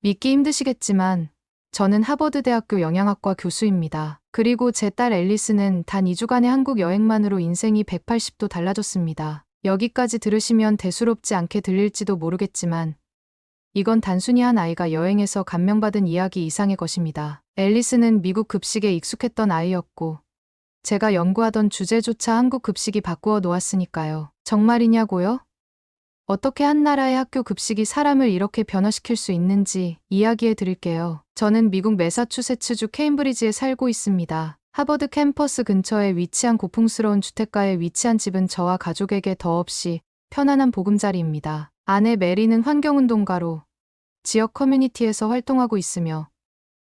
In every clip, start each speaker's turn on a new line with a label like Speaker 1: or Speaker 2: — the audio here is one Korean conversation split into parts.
Speaker 1: 믿기 힘드시겠지만 저는 하버드 대학교 영양학과 교수입니다. 그리고 제 딸 앨리스는 단 2주간의 한국 여행만으로 인생이 180도 달라졌습니다. 여기까지 들으시면 대수롭지 않게 들릴지도 모르겠지만 이건 단순히 한 아이가 여행에서 감명받은 이야기 이상의 것입니다. 앨리스는 미국 급식에 익숙했던 아이였고 제가 연구하던 주제조차 한국 급식이 바꾸어 놓았으니까요. 정말이냐고요? 어떻게 한 나라의 학교 급식이 사람을 이렇게 변화시킬 수 있는지 이야기해 드릴게요. 저는 미국 매사추세츠주 케임브리지에 살고 있습니다. 하버드 캠퍼스 근처에 위치한 고풍스러운 주택가에 위치한 집은 저와 가족에게 더없이 편안한 보금자리입니다. 아내 메리는 환경운동가로 지역 커뮤니티에서 활동하고 있으며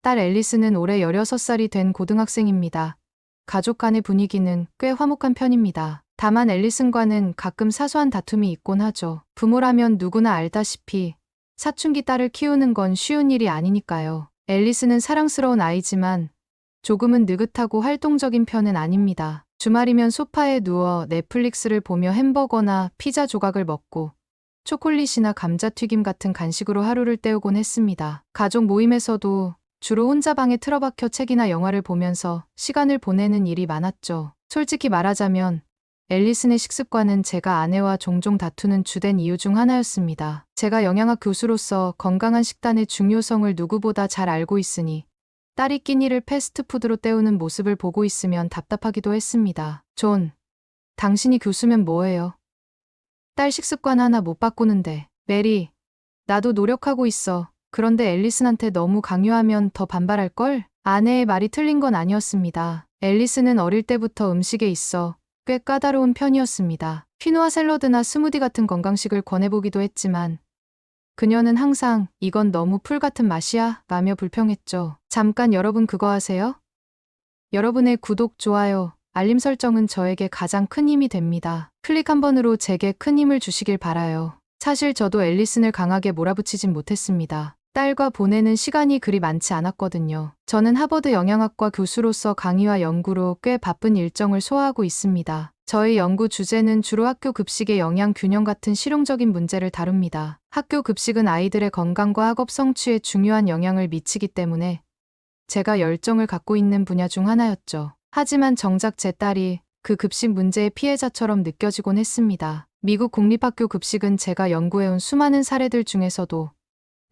Speaker 1: 딸 앨리스는 올해 16살이 된 고등학생입니다. 가족 간의 분위기는 꽤 화목한 편입니다. 다만 앨리슨과는 가끔 사소한 다툼이 있곤 하죠. 부모라면 누구나 알다시피 사춘기 딸을 키우는 건 쉬운 일이 아니니까요. 앨리스는 사랑스러운 아이지만 조금은 느긋하고 활동적인 편은 아닙니다. 주말이면 소파에 누워 넷플릭스를 보며 햄버거나 피자 조각을 먹고 초콜릿이나 감자튀김 같은 간식으로 하루를 때우곤 했습니다. 가족 모임에서도 주로 혼자 방에 틀어박혀 책이나 영화를 보면서 시간을 보내는 일이 많았죠. 솔직히 말하자면 앨리슨의 식습관은 제가 아내와 종종 다투는 주된 이유 중 하나였습니다. 제가 영양학 교수로서 건강한 식단의 중요성을 누구보다 잘 알고 있으니 딸이 끼니를 패스트푸드로 때우는 모습을 보고 있으면 답답하기도 했습니다. 존, 당신이 교수면 뭐예요? 딸 식습관 하나 못 바꾸는데. 메리, 나도 노력하고 있어. 그런데 앨리슨한테 너무 강요하면 더 반발할걸? 아내의 말이 틀린 건 아니었습니다. 앨리슨은 어릴 때부터 음식에 있어 꽤 까다로운 편이었습니다. 퀴노아 샐러드나 스무디 같은 건강식을 권해보기도 했지만 그녀는 항상 이건 너무 풀 같은 맛이야 라며 불평했죠. 잠깐 여러분 그거 아세요? 여러분의 구독, 좋아요, 알림 설정은 저에게 가장 큰 힘이 됩니다. 클릭 한 번으로 제게 큰 힘을 주시길 바라요. 사실 저도 앨리슨을 강하게 몰아붙이진 못했습니다. 딸과 보내는 시간이 그리 많지 않았거든요. 저는 하버드 영양학과 교수로서 강의와 연구로 꽤 바쁜 일정을 소화하고 있습니다. 저의 연구 주제는 주로 학교 급식의 영양 균형 같은 실용적인 문제를 다룹니다. 학교 급식은 아이들의 건강과 학업 성취에 중요한 영향을 미치기 때문에 제가 열정을 갖고 있는 분야 중 하나였죠. 하지만 정작 제 딸이 그 급식 문제의 피해자처럼 느껴지곤 했습니다. 미국 공립학교 급식은 제가 연구해온 수많은 사례들 중에서도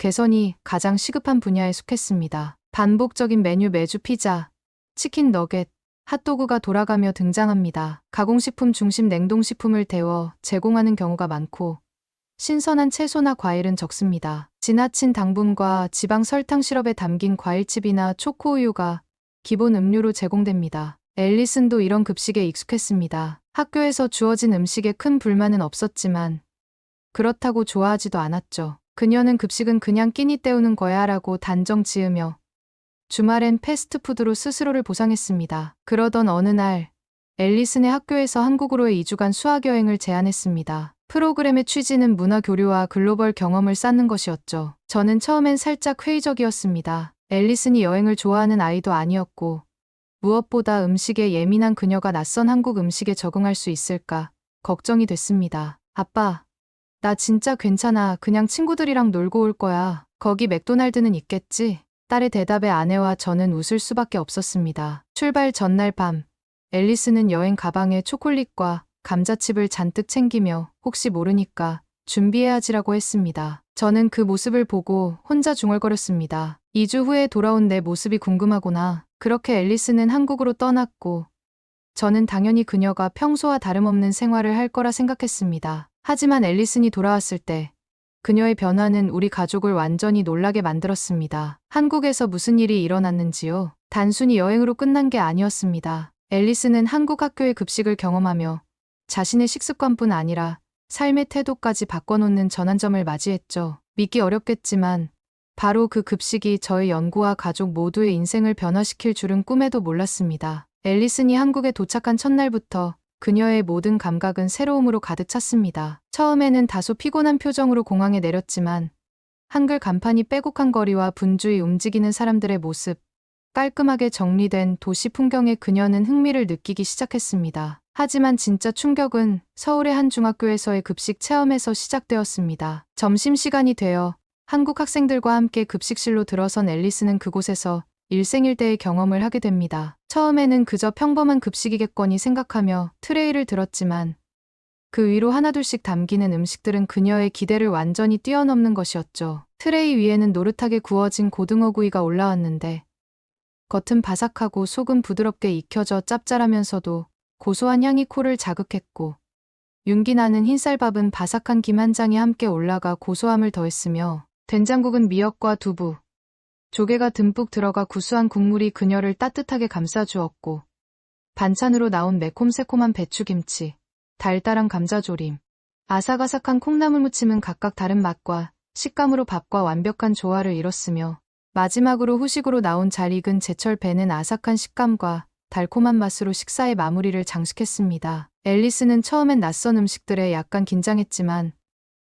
Speaker 1: 개선이 가장 시급한 분야에 속했습니다. 반복적인 메뉴 매주 피자, 치킨 너겟, 핫도그가 돌아가며 등장합니다. 가공식품 중심 냉동식품을 데워 제공하는 경우가 많고 신선한 채소나 과일은 적습니다. 지나친 당분과 지방 설탕 시럽에 담긴 과일칩이나 초코우유가 기본 음료로 제공됩니다. 앨리슨도 이런 급식에 익숙했습니다. 학교에서 주어진 음식에 큰 불만은 없었지만 그렇다고 좋아하지도 않았죠. 그녀는 급식은 그냥 끼니 때우는 거야 라고 단정 지으며 주말엔 패스트푸드로 스스로를 보상했습니다. 그러던 어느 날 앨리슨의 학교에서 한국으로의 2주간 수학여행을 제안했습니다. 프로그램의 취지는 문화 교류와 글로벌 경험을 쌓는 것이었죠. 저는 처음엔 살짝 회의적이었습니다. 앨리슨이 여행을 좋아하는 아이도 아니었고 무엇보다 음식에 예민한 그녀가 낯선 한국 음식에 적응할 수 있을까 걱정이 됐습니다. 아빠, 나 진짜 괜찮아. 그냥 친구들이랑 놀고 올 거야. 거기 맥도날드는 있겠지? 딸의 대답에 아내와 저는 웃을 수밖에 없었습니다. 출발 전날 밤, 앨리스는 여행 가방에 초콜릿과 감자칩을 잔뜩 챙기며 혹시 모르니까 준비해야지라고 했습니다. 저는 그 모습을 보고 혼자 중얼거렸습니다. 2주 후에 돌아온 내 모습이 궁금하구나. 그렇게 앨리스는 한국으로 떠났고 저는 당연히 그녀가 평소와 다름없는 생활을 할 거라 생각했습니다. 하지만 앨리슨이 돌아왔을 때 그녀의 변화는 우리 가족을 완전히 놀라게 만들었습니다. 한국에서 무슨 일이 일어났는지요? 단순히 여행으로 끝난 게 아니었습니다. 앨리스는 한국 학교의 급식을 경험하며 자신의 식습관뿐 아니라 삶의 태도까지 바꿔놓는 전환점을 맞이했죠. 믿기 어렵겠지만 바로 그 급식이 저의 연구와 가족 모두의 인생을 변화시킬 줄은 꿈에도 몰랐습니다. 앨리슨이 한국에 도착한 첫날부터 그녀의 모든 감각은 새로움으로 가득 찼습니다. 처음에는 다소 피곤한 표정으로 공항에 내렸지만 한글 간판이 빼곡한 거리와 분주히 움직이는 사람들의 모습, 깔끔하게 정리된 도시 풍경에 그녀는 흥미를 느끼기 시작했습니다. 하지만 진짜 충격은 서울의 한 중학교에서의 급식 체험에서 시작되었습니다. 점심시간이 되어 한국 학생들과 함께 급식실로 들어선 앨리스는 그곳에서 일생일대의 경험을 하게 됩니다. 처음에는 그저 평범한 급식이겠거니 생각하며 트레이를 들었지만 그 위로 하나둘씩 담기는 음식들은 그녀의 기대를 완전히 뛰어넘는 것이었죠. 트레이 위에는 노릇하게 구워진 고등어 구이가 올라왔는데 겉은 바삭하고 속은 부드럽게 익혀져 짭짤하면서도 고소한 향이 코를 자극했고 윤기 나는 흰쌀밥은 바삭한 김 한 장이 함께 올라가 고소함을 더했으며 된장국은 미역과 두부, 조개가 듬뿍 들어가 구수한 국물이 그녀를 따뜻하게 감싸주었고 반찬으로 나온 매콤새콤한 배추김치, 달달한 감자조림, 아삭아삭한 콩나물 무침은 각각 다른 맛과 식감으로 밥과 완벽한 조화를 이뤘으며 마지막으로 후식으로 나온 잘 익은 제철 배는 아삭한 식감과 달콤한 맛으로 식사의 마무리를 장식했습니다. 앨리스는 처음엔 낯선 음식들에 약간 긴장했지만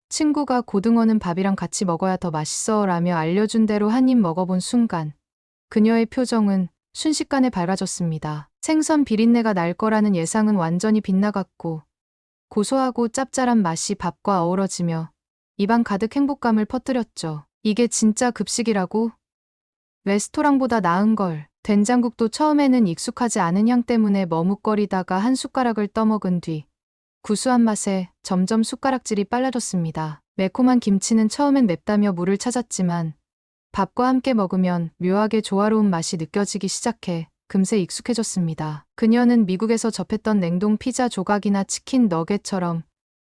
Speaker 1: 친구가 고등어는 밥이랑 같이 먹어야 더 맛있어 라며 알려준 대로 한 입 먹어본 순간 그녀의 표정은 순식간에 밝아졌습니다. 생선 비린내가 날 거라는 예상은 완전히 빗나갔고 고소하고 짭짤한 맛이 밥과 어우러지며 입안 가득 행복감을 퍼뜨렸죠. 이게 진짜 급식이라고? 레스토랑보다 나은 걸. 된장국도 처음에는 익숙하지 않은 향 때문에 머뭇거리다가 한 숟가락을 떠먹은 뒤 구수한 맛에 점점 숟가락질이 빨라졌습니다. 매콤한 김치는 처음엔 맵다며 물을 찾았지만 밥과 함께 먹으면 묘하게 조화로운 맛이 느껴지기 시작해 금세 익숙해졌습니다. 그녀는 미국에서 접했던 냉동 피자 조각이나 치킨 너겟처럼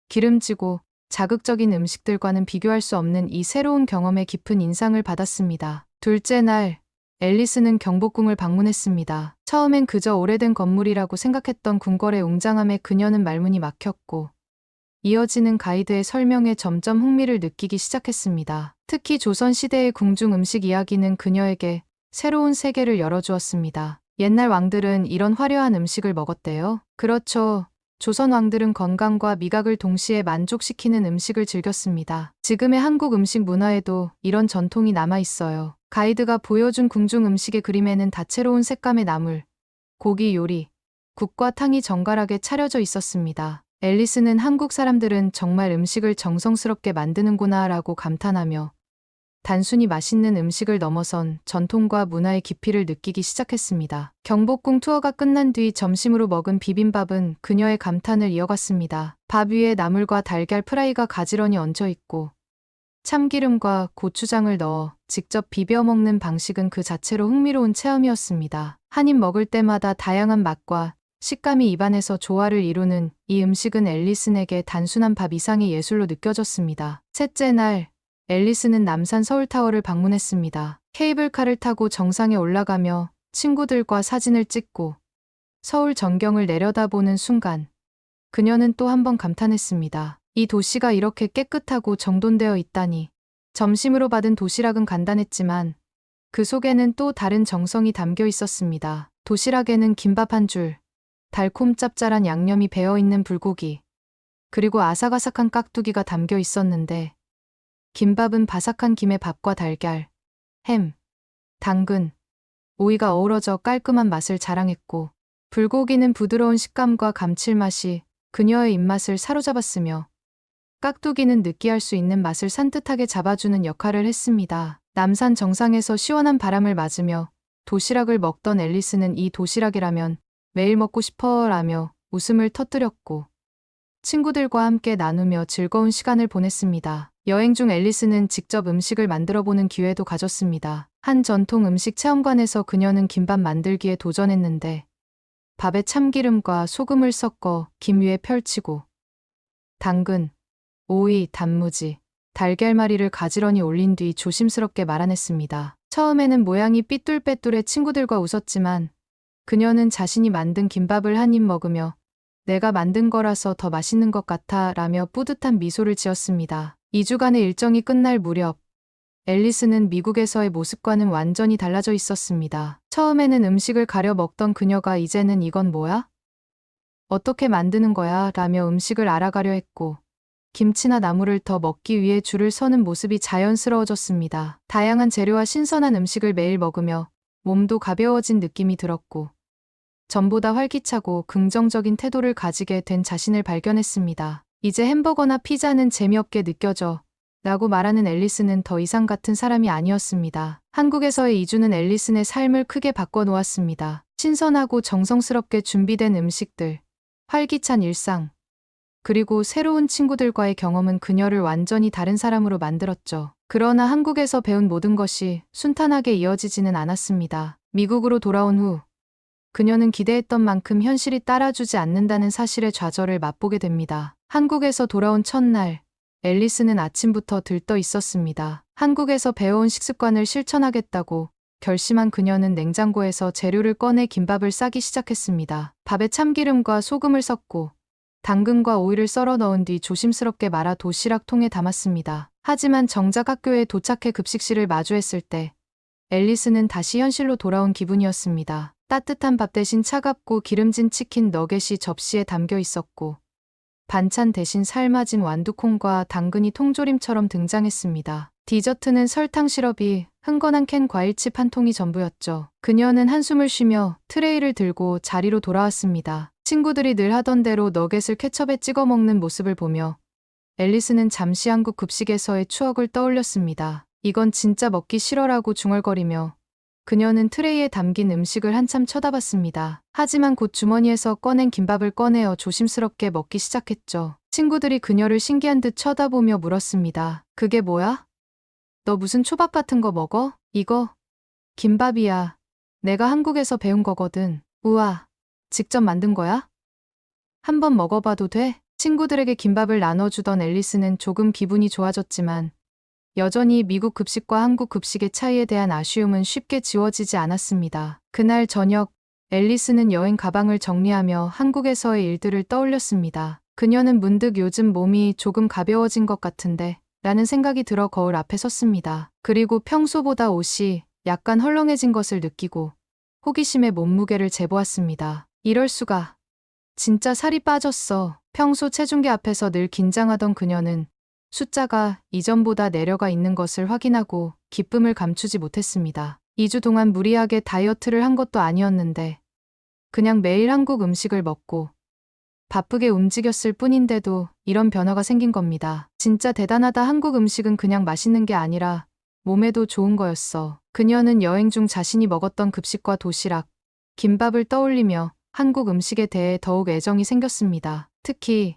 Speaker 1: 기름지고 자극적인 음식들과는 비교할 수 없는 이 새로운 경험에 깊은 인상을 받았습니다. 둘째 날, 앨리스는 경복궁을 방문했습니다. 처음엔 그저 오래된 건물이라고 생각했던 궁궐의 웅장함에 그녀는 말문이 막혔고, 이어지는 가이드의 설명에 점점 흥미를 느끼기 시작했습니다. 특히 조선시대의 궁중 음식 이야기는 그녀에게 새로운 세계를 열어주었습니다. 옛날 왕들은 이런 화려한 음식을 먹었대요. 그렇죠. 조선 왕들은 건강과 미각을 동시에 만족시키는 음식을 즐겼습니다. 지금의 한국 음식 문화에도 이런 전통이 남아 있어요. 가이드가 보여준 궁중 음식의 그림에는 다채로운 색감의 나물, 고기 요리, 국과 탕이 정갈하게 차려져 있었습니다. 앨리스는 한국 사람들은 정말 음식을 정성스럽게 만드는구나 라고 감탄하며 단순히 맛있는 음식을 넘어선 전통과 문화의 깊이를 느끼기 시작했습니다. 경복궁 투어가 끝난 뒤 점심으로 먹은 비빔밥은 그녀의 감탄을 이어갔습니다. 밥 위에 나물과 달걀 프라이가 가지런히 얹혀 있고 참기름과 고추장을 넣어 직접 비벼 먹는 방식은 그 자체로 흥미로운 체험이었습니다. 한 입 먹을 때마다 다양한 맛과 식감이 입안에서 조화를 이루는 이 음식은 앨리슨에게 단순한 밥 이상의 예술로 느껴졌습니다. 셋째 날, 앨리스는 남산 서울타워를 방문했습니다. 케이블카를 타고 정상에 올라가며 친구들과 사진을 찍고 서울 전경을 내려다보는 순간 그녀는 또 한 번 감탄했습니다. 이 도시가 이렇게 깨끗하고 정돈되어 있다니. 점심으로 받은 도시락은 간단했지만 그 속에는 또 다른 정성이 담겨 있었습니다. 도시락에는 김밥 한 줄, 달콤 짭짤한 양념이 배어 있는 불고기, 그리고 아삭아삭한 깍두기가 담겨 있었는데 김밥은 바삭한 김에 밥과 달걀, 햄, 당근, 오이가 어우러져 깔끔한 맛을 자랑했고 불고기는 부드러운 식감과 감칠맛이 그녀의 입맛을 사로잡았으며 깍두기는 느끼할 수 있는 맛을 산뜻하게 잡아주는 역할을 했습니다. 남산 정상에서 시원한 바람을 맞으며 도시락을 먹던 앨리스는 이 도시락이라면 매일 먹고 싶어 라며 웃음을 터뜨렸고 친구들과 함께 나누며 즐거운 시간을 보냈습니다. 여행 중 앨리스는 직접 음식을 만들어 보는 기회도 가졌습니다. 한 전통 음식 체험관에서 그녀는 김밥 만들기에 도전했는데 밥에 참기름과 소금을 섞어 김 위에 펼치고 당근, 오이, 단무지, 달걀말이를 가지런히 올린 뒤 조심스럽게 말아냈습니다. 처음에는 모양이 삐뚤빼뚤해 친구들과 웃었지만 그녀는 자신이 만든 김밥을 한 입 먹으며 내가 만든 거라서 더 맛있는 것 같아 라며 뿌듯한 미소를 지었습니다. 2주간의 일정이 끝날 무렵 앨리스는 미국에서의 모습과는 완전히 달라져 있었습니다. 처음에는 음식을 가려 먹던 그녀가 이제는 이건 뭐야? 어떻게 만드는 거야? 라며 음식을 알아가려 했고 김치나 나물을 더 먹기 위해 줄을 서는 모습이 자연스러워졌습니다. 다양한 재료와 신선한 음식을 매일 먹으며 몸도 가벼워진 느낌이 들었고 전보다 활기차고 긍정적인 태도를 가지게 된 자신을 발견했습니다. 이제 햄버거나 피자는 재미없게 느껴져 라고 말하는 앨리스는 더 이상 같은 사람이 아니었습니다. 한국에서의 이주는 앨리슨의 삶을 크게 바꿔놓았습니다. 신선하고 정성스럽게 준비된 음식들, 활기찬 일상, 그리고 새로운 친구들과의 경험은 그녀를 완전히 다른 사람으로 만들었죠. 그러나 한국에서 배운 모든 것이 순탄하게 이어지지는 않았습니다. 미국으로 돌아온 후 그녀는 기대했던 만큼 현실이 따라주지 않는다는 사실의 좌절을 맛보게 됩니다. 한국에서 돌아온 첫날, 앨리스는 아침부터 들떠 있었습니다. 한국에서 배워온 식습관을 실천하겠다고 결심한 그녀는 냉장고에서 재료를 꺼내 김밥을 싸기 시작했습니다. 밥에 참기름과 소금을 섞고 당근과 오이를 썰어 넣은 뒤 조심스럽게 말아 도시락 통에 담았습니다. 하지만 정작 학교에 도착해 급식실을 마주했을 때 앨리스는 다시 현실로 돌아온 기분이었습니다. 따뜻한 밥 대신 차갑고 기름진 치킨 너겟이 접시에 담겨 있었고 반찬 대신 삶아진 완두콩과 당근이 통조림처럼 등장했습니다. 디저트는 설탕 시럽이 흥건한 캔 과일칩 한 통이 전부였죠. 그녀는 한숨을 쉬며 트레이를 들고 자리로 돌아왔습니다. 친구들이 늘 하던 대로 너겟을 케첩에 찍어 먹는 모습을 보며 앨리스는 잠시 한국 급식에서의 추억을 떠올렸습니다. 이건 진짜 먹기 싫어라고 중얼거리며 그녀는 트레이에 담긴 음식을 한참 쳐다봤습니다. 하지만 곧 주머니에서 꺼낸 김밥을 꺼내어 조심스럽게 먹기 시작했죠. 친구들이 그녀를 신기한 듯 쳐다보며 물었습니다. 그게 뭐야? 너 무슨 초밥 같은 거 먹어? 이거? 김밥이야. 내가 한국에서 배운 거거든. 우와. 직접 만든 거야? 한번 먹어봐도 돼? 친구들에게 김밥을 나눠주던 앨리스는 조금 기분이 좋아졌지만 여전히 미국 급식과 한국 급식의 차이에 대한 아쉬움은 쉽게 지워지지 않았습니다. 그날 저녁 앨리스는 여행 가방을 정리하며 한국에서의 일들을 떠올렸습니다. 그녀는 문득 요즘 몸이 조금 가벼워진 것 같은데 라는 생각이 들어 거울 앞에 섰습니다. 그리고 평소보다 옷이 약간 헐렁해진 것을 느끼고 호기심에 몸무게를 재보았습니다. 이럴 수가. 진짜 살이 빠졌어. 평소 체중계 앞에서 늘 긴장하던 그녀는 숫자가 이전보다 내려가 있는 것을 확인하고 기쁨을 감추지 못했습니다. 2주 동안 무리하게 다이어트를 한 것도 아니었는데 그냥 매일 한국 음식을 먹고 바쁘게 움직였을 뿐인데도 이런 변화가 생긴 겁니다. 진짜 대단하다 한국 음식은 그냥 맛있는 게 아니라 몸에도 좋은 거였어. 그녀는 여행 중 자신이 먹었던 급식과 도시락, 김밥을 떠올리며 한국 음식에 대해 더욱 애정이 생겼습니다. 특히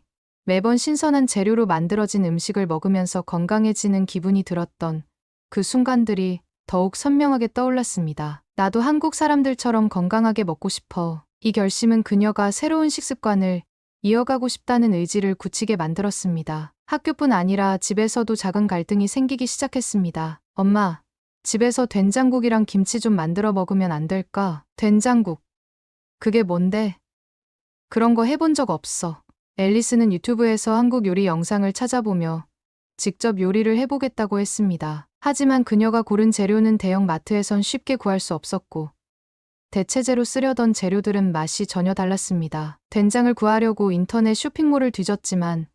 Speaker 1: 매번 신선한 재료로 만들어진 음식을 먹으면서 건강해지는 기분이 들었던 그 순간들이 더욱 선명하게 떠올랐습니다. 나도 한국 사람들처럼 건강하게 먹고 싶어. 이 결심은 그녀가 새로운 식습관을 이어가고 싶다는 의지를 굳히게 만들었습니다. 학교뿐 아니라 집에서도 작은 갈등이 생기기 시작했습니다. 엄마, 집에서 된장국이랑 김치 좀 만들어 먹으면 안 될까? 된장국. 그게 뭔데? 그런 거 해본 적 없어. 앨리스는 유튜브에서 한국 요리 영상을 찾아보며 직접 요리를 해보겠다고 했습니다. 하지만 그녀가 고른 재료는 대형 마트에선 쉽게 구할 수 없었고 대체제로 쓰려던 재료들은 맛이 전혀 달랐습니다. 된장을 구하려고 인터넷 쇼핑몰을 뒤졌지만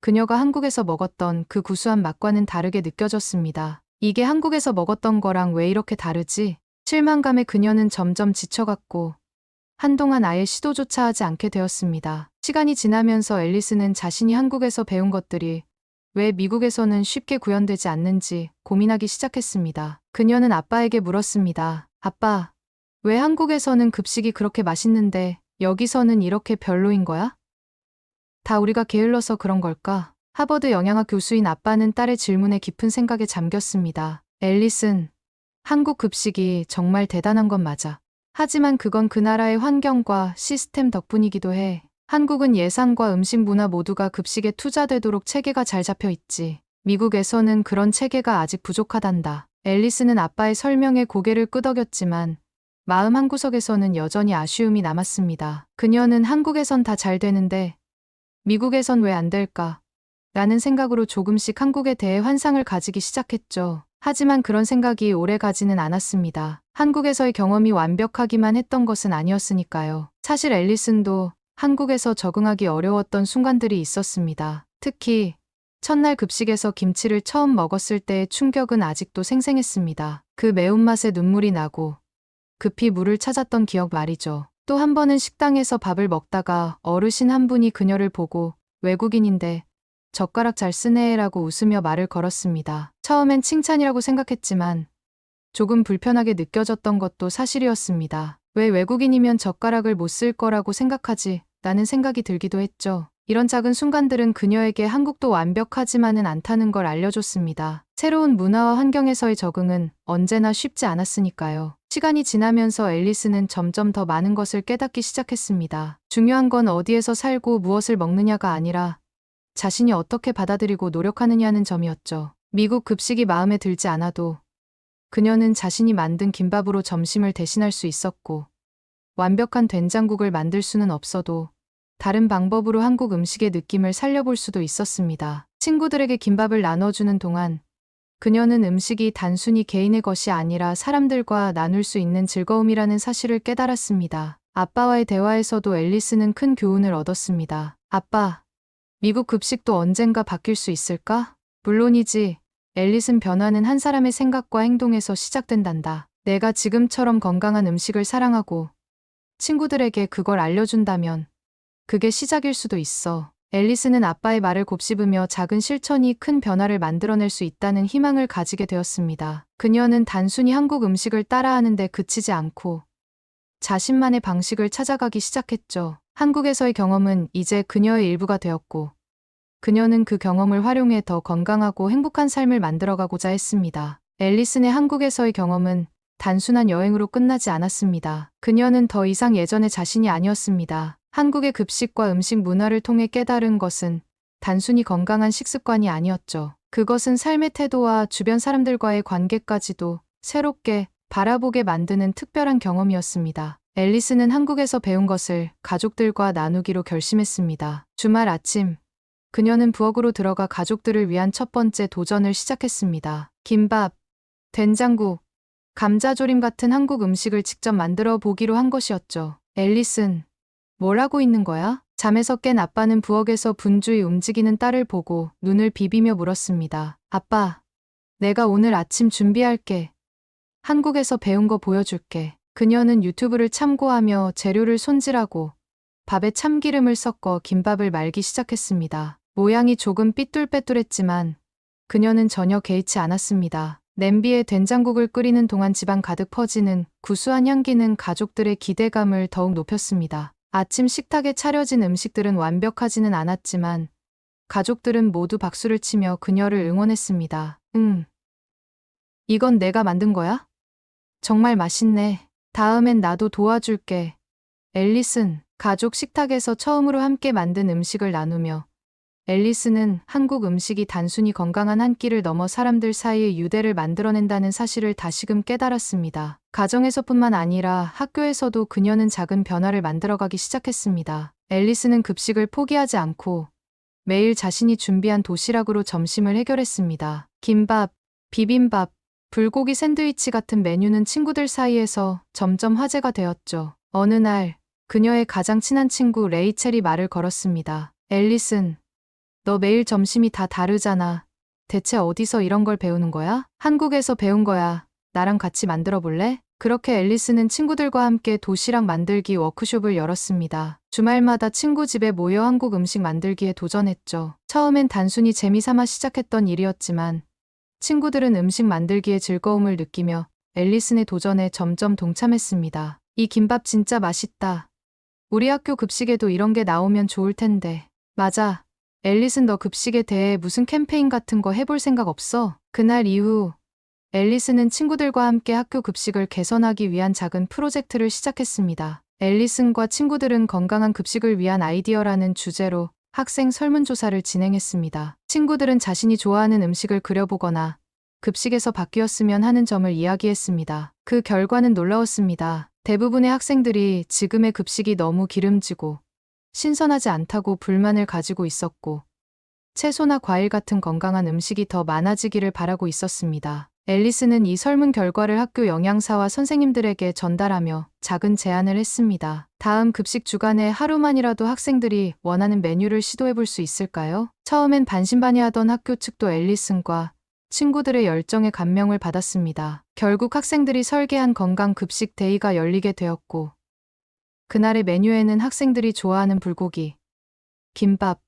Speaker 1: 그녀가 한국에서 먹었던 그 구수한 맛과는 다르게 느껴졌습니다. 이게 한국에서 먹었던 거랑 왜 이렇게 다르지? 실망감에 그녀는 점점 지쳐갔고 한동안 아예 시도조차 하지 않게 되었습니다. 시간이 지나면서 앨리스는 자신이 한국에서 배운 것들이 왜 미국에서는 쉽게 구현되지 않는지 고민하기 시작했습니다. 그녀는 아빠에게 물었습니다. 아빠, 왜 한국에서는 급식이 그렇게 맛있는데 여기서는 이렇게 별로인 거야? 다 우리가 게을러서 그런 걸까? 하버드 영양학 교수인 아빠는 딸의 질문에 깊은 생각에 잠겼습니다. 앨리슨, 한국 급식이 정말 대단한 건 맞아. 하지만 그건 그 나라의 환경과 시스템 덕분이기도 해. 한국은 예산과 음식 문화 모두가 급식에 투자되도록 체계가 잘 잡혀 있지. 미국에서는 그런 체계가 아직 부족하단다. 앨리스는 아빠의 설명에 고개를 끄덕였지만 마음 한구석에서는 여전히 아쉬움이 남았습니다. 그녀는 한국에선 다 잘 되는데 미국에선 왜 안 될까? 라는 생각으로 조금씩 한국에 대해 환상을 가지기 시작했죠. 하지만 그런 생각이 오래 가지는 않았습니다. 한국에서의 경험이 완벽하기만 했던 것은 아니었으니까요. 사실 앨리슨도 한국에서 적응하기 어려웠던 순간들이 있었습니다. 특히 첫날 급식에서 김치를 처음 먹었을 때의 충격은 아직도 생생했습니다. 그 매운맛에 눈물이 나고 급히 물을 찾았던 기억 말이죠. 또 한 번은 식당에서 밥을 먹다가 어르신 한 분이 그녀를 보고 외국인인데 젓가락 잘 쓰네라고 웃으며 말을 걸었습니다. 처음엔 칭찬이라고 생각했지만 조금 불편하게 느껴졌던 것도 사실이었습니다. 왜 외국인이면 젓가락을 못 쓸 거라고 생각하지? 라는 생각이 들기도 했죠. 이런 작은 순간들은 그녀에게 한국도 완벽하지만은 않다는 걸 알려줬습니다. 새로운 문화와 환경에서의 적응은 언제나 쉽지 않았으니까요. 시간이 지나면서 앨리스는 점점 더 많은 것을 깨닫기 시작했습니다. 중요한 건 어디에서 살고 무엇을 먹느냐가 아니라 자신이 어떻게 받아들이고 노력하느냐는 점이었죠. 미국 급식이 마음에 들지 않아도 그녀는 자신이 만든 김밥으로 점심을 대신할 수 있었고 완벽한 된장국을 만들 수는 없어도 다른 방법으로 한국 음식의 느낌을 살려볼 수도 있었습니다. 친구들에게 김밥을 나눠주는 동안 그녀는 음식이 단순히 개인의 것이 아니라 사람들과 나눌 수 있는 즐거움이라는 사실을 깨달았습니다. 아빠와의 대화에서도 앨리스는 큰 교훈을 얻었습니다. 아빠, 미국 급식도 언젠가 바뀔 수 있을까? 물론이지. 앨리슨 변화는 한 사람의 생각과 행동에서 시작된단다. 내가 지금처럼 건강한 음식을 사랑하고 친구들에게 그걸 알려준다면 그게 시작일 수도 있어. 앨리스는 아빠의 말을 곱씹으며 작은 실천이 큰 변화를 만들어낼 수 있다는 희망을 가지게 되었습니다. 그녀는 단순히 한국 음식을 따라하는데 그치지 않고 자신만의 방식을 찾아가기 시작했죠. 한국에서의 경험은 이제 그녀의 일부가 되었고 그녀는 그 경험을 활용해 더 건강하고 행복한 삶을 만들어가고자 했습니다. 앨리슨의 한국에서의 경험은 단순한 여행으로 끝나지 않았습니다. 그녀는 더 이상 예전의 자신이 아니었습니다. 한국의 급식과 음식 문화를 통해 깨달은 것은 단순히 건강한 식습관이 아니었죠. 그것은 삶의 태도와 주변 사람들과의 관계까지도 새롭게 바라보게 만드는 특별한 경험이었습니다. 앨리스는 한국에서 배운 것을 가족들과 나누기로 결심했습니다. 주말 아침, 그녀는 부엌으로 들어가 가족들을 위한 첫 번째 도전을 시작했습니다. 김밥, 된장국, 감자조림 같은 한국 음식을 직접 만들어 보기로 한 것이었죠. 앨리슨, 뭘 하고 있는 거야? 잠에서 깬 아빠는 부엌에서 분주히 움직이는 딸을 보고 눈을 비비며 물었습니다. 아빠, 내가 오늘 아침 준비할게. 한국에서 배운 거 보여줄게. 그녀는 유튜브를 참고하며 재료를 손질하고 밥에 참기름을 섞어 김밥을 말기 시작했습니다. 모양이 조금 삐뚤빼뚤했지만 그녀는 전혀 개의치 않았습니다. 냄비에 된장국을 끓이는 동안 집안 가득 퍼지는 구수한 향기는 가족들의 기대감을 더욱 높였습니다. 아침 식탁에 차려진 음식들은 완벽하지는 않았지만 가족들은 모두 박수를 치며 그녀를 응원했습니다. 응. 이건 내가 만든 거야? 정말 맛있네. 다음엔 나도 도와줄게. 앨리슨, 가족 식탁에서 처음으로 함께 만든 음식을 나누며 앨리스는 한국 음식이 단순히 건강한 한 끼를 넘어 사람들 사이의 유대를 만들어낸다는 사실을 다시금 깨달았습니다. 가정에서뿐만 아니라 학교에서도 그녀는 작은 변화를 만들어가기 시작했습니다. 앨리스는 급식을 포기하지 않고 매일 자신이 준비한 도시락으로 점심을 해결했습니다. 김밥, 비빔밥, 불고기 샌드위치 같은 메뉴는 친구들 사이에서 점점 화제가 되었죠. 어느 날 그녀의 가장 친한 친구 레이첼이 말을 걸었습니다. 앨리슨, 너 매일 점심이 다 다르잖아. 대체 어디서 이런 걸 배우는 거야? 한국에서 배운 거야. 나랑 같이 만들어 볼래? 그렇게 앨리스는 친구들과 함께 도시락 만들기 워크숍을 열었습니다. 주말마다 친구 집에 모여 한국 음식 만들기에 도전했죠. 처음엔 단순히 재미삼아 시작했던 일이었지만 친구들은 음식 만들기에 즐거움을 느끼며 앨리슨의 도전에 점점 동참했습니다. 이 김밥 진짜 맛있다. 우리 학교 급식에도 이런 게 나오면 좋을 텐데. 맞아. 앨리슨 너 급식에 대해 무슨 캠페인 같은 거 해볼 생각 없어? 그날 이후 앨리슨은 친구들과 함께 학교 급식을 개선하기 위한 작은 프로젝트를 시작했습니다. 앨리슨과 친구들은 건강한 급식을 위한 아이디어라는 주제로 학생 설문조사를 진행했습니다. 친구들은 자신이 좋아하는 음식을 그려보거나 급식에서 바뀌었으면 하는 점을 이야기했습니다. 그 결과는 놀라웠습니다. 대부분의 학생들이 지금의 급식이 너무 기름지고 신선하지 않다고 불만을 가지고 있었고, 채소나 과일 같은 건강한 음식이 더 많아지기를 바라고 있었습니다. 앨리스는 이 설문 결과를 학교 영양사와 선생님들에게 전달하며 작은 제안을 했습니다. 다음 급식 주간에 하루만이라도 학생들이 원하는 메뉴를 시도해 볼 수 있을까요? 처음엔 반신반의하던 학교 측도 앨리슨과 친구들의 열정에 감명을 받았습니다. 결국 학생들이 설계한 건강 급식 데이가 열리게 되었고, 그날의 메뉴에는 학생들이 좋아하는 불고기, 김밥,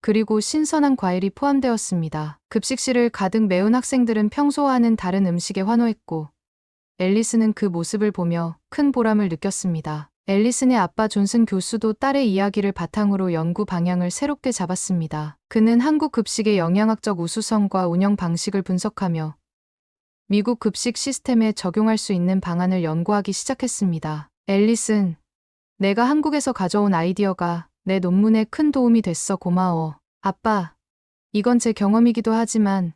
Speaker 1: 그리고 신선한 과일이 포함되었습니다. 급식실을 가득 메운 학생들은 평소와는 다른 음식에 환호했고, 앨리스는 그 모습을 보며 큰 보람을 느꼈습니다. 앨리슨의 아빠 존슨 교수도 딸의 이야기를 바탕으로 연구 방향을 새롭게 잡았습니다. 그는 한국 급식의 영양학적 우수성과 운영 방식을 분석하며 미국 급식 시스템에 적용할 수 있는 방안을 연구하기 시작했습니다. 앨리슨, 내가 한국에서 가져온 아이디어가 내 논문에 큰 도움이 됐어 고마워. 아빠, 이건 제 경험이기도 하지만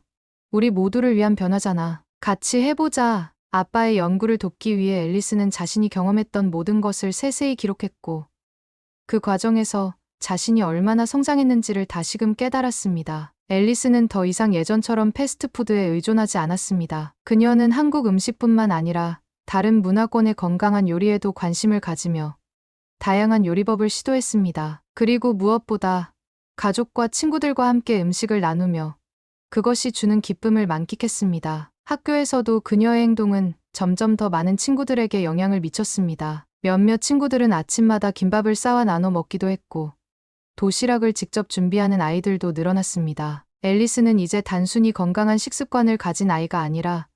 Speaker 1: 우리 모두를 위한 변화잖아. 같이 해보자. 아빠의 연구를 돕기 위해 앨리스는 자신이 경험했던 모든 것을 세세히 기록했고 그 과정에서 자신이 얼마나 성장했는지를 다시금 깨달았습니다. 앨리스는 더 이상 예전처럼 패스트푸드에 의존하지 않았습니다. 그녀는 한국 음식뿐만 아니라 다른 문화권의 건강한 요리에도 관심을 가지며 다양한 요리법을 시도했습니다. 그리고 무엇보다 가족과 친구들과 함께 음식을 나누며 그것이 주는 기쁨을 만끽했습니다. 학교에서도 그녀의 행동은 점점 더 많은 친구들에게 영향을 미쳤습니다. 몇몇 친구들은 아침마다 김밥을 싸와 나눠 먹기도 했고, 도시락을 직접 준비하는 아이들도 늘어났습니다. 앨리스는 이제 단순히 건강한 식습관을 가진 아이가 아니라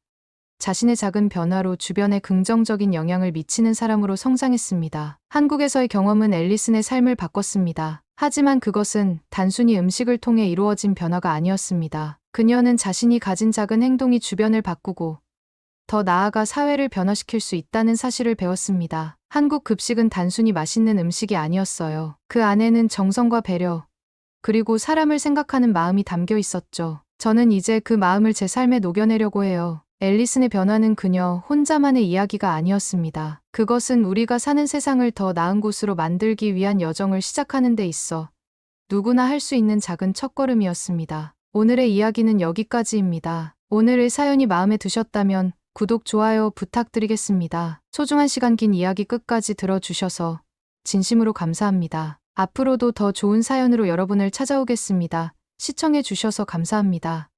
Speaker 1: 자신의 작은 변화로 주변에 긍정적인 영향을 미치는 사람으로 성장했습니다. 한국에서의 경험은 앨리슨의 삶을 바꿨습니다. 하지만 그것은 단순히 음식을 통해 이루어진 변화가 아니었습니다. 그녀는 자신이 가진 작은 행동이 주변을 바꾸고 더 나아가 사회를 변화시킬 수 있다는 사실을 배웠습니다. 한국 급식은 단순히 맛있는 음식이 아니었어요. 그 안에는 정성과 배려, 그리고 사람을 생각하는 마음이 담겨 있었죠. 저는 이제 그 마음을 제 삶에 녹여내려고 해요. 앨리슨의 변화는 그녀 혼자만의 이야기가 아니었습니다. 그것은 우리가 사는 세상을 더 나은 곳으로 만들기 위한 여정을 시작하는 데 있어 누구나 할 수 있는 작은 첫걸음이었습니다. 오늘의 이야기는 여기까지입니다. 오늘의 사연이 마음에 드셨다면 구독, 좋아요 부탁드리겠습니다. 소중한 시간 긴 이야기 끝까지 들어주셔서 진심으로 감사합니다. 앞으로도 더 좋은 사연으로 여러분을 찾아오겠습니다. 시청해주셔서 감사합니다.